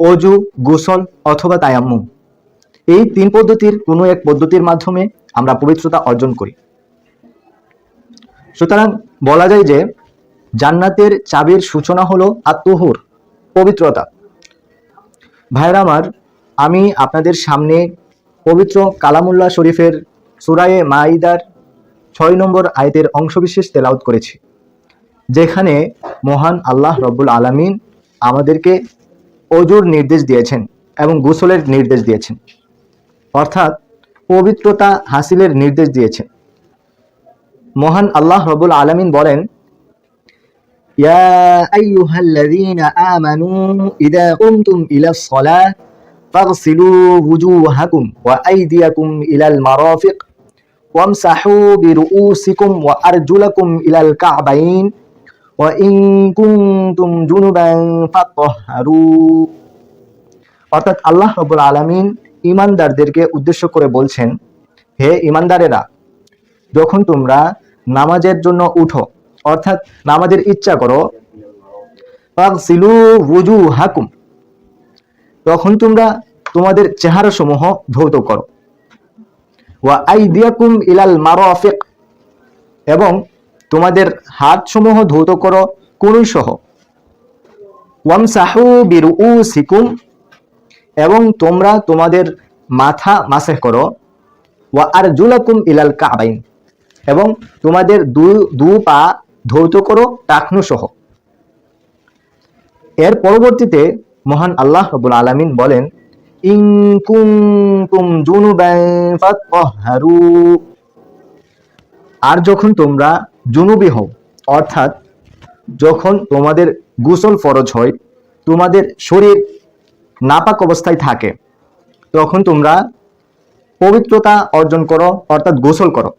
অজু, গোসল অথবা তায়াম্মুম। এই তিন পদ্ধতির কোনো এক পদ্ধতির মাধ্যমে আমরা পবিত্রতা অর্জন করি। সুতরাং বলা যায় যে জান্নাতের চাবির সূচনা হলো আত্মহুর, পবিত্রতা। ভাইরা আমার, আমি আপনাদের সামনে পবিত্র কালামুল্লাহ শরীফের সুরায়ে মাইদার ছয় নম্বর আয়তের অংশবিশেষ তেলাউত করেছি, যেখানে মহান আল্লাহ রব্বুল আলামিন আমাদেরকে অজুর নির্দেশ দিয়েছেন এবং গোসলের নির্দেশ দিয়েছেন অর্থাৎ পবিত্রতা হাসিলের নির্দেশ দিয়েছেন মহান আল্লাহ রব্বুল আলামিন বলেন يا أيها الذين آمنوا إذا قمتم إلى الصلاة فاغسلوا وجوهكم وأيديكم إلى المرافق وامسحوا برؤوسكم وأرجلكم إلى الكعبين وإن كنتم جنبا فطهروا অর্থাৎ আল্লাহ রবুল আলমিন ইমানদারদেরকে উদ্দেশ্য করে বলছেন হে ইমানদারেরা যখন তোমরা নামাজের জন্য উঠো অর্থাৎ নামাজের ইচ্ছা করো সিলু ওযু হাকুম তখন তোমরা তোমাদের চেহারা সমূহ ধৌত করো ওয়া আইদিয়াকুম ইলাল মারাফিক এবং তোমাদের হাত সমূহ ধৌত করো কুনুই সহ ওয়ামসাহু বিরুউসিকুম, এবং তোমরা তোমাদের মাথা মাসেহ করো। ওয়া আরজুলাকুম ইলাল কাবাইন, এবং তোমাদের দু দু পা ধৌত করো টাকনু সহ এর পরবর্তীতে মহান আল্লাহ রবুল আলামিন বলেন আর যখন তোমরা জুনুবি হও। অর্থাৎ যখন তোমাদের গোসল ফরজ হয়, তোমাদের শরীর নাপাক অবস্থায় থাকে, তখন তোমরা পবিত্রতা অর্জন করো, অর্থাৎ গোসল করো।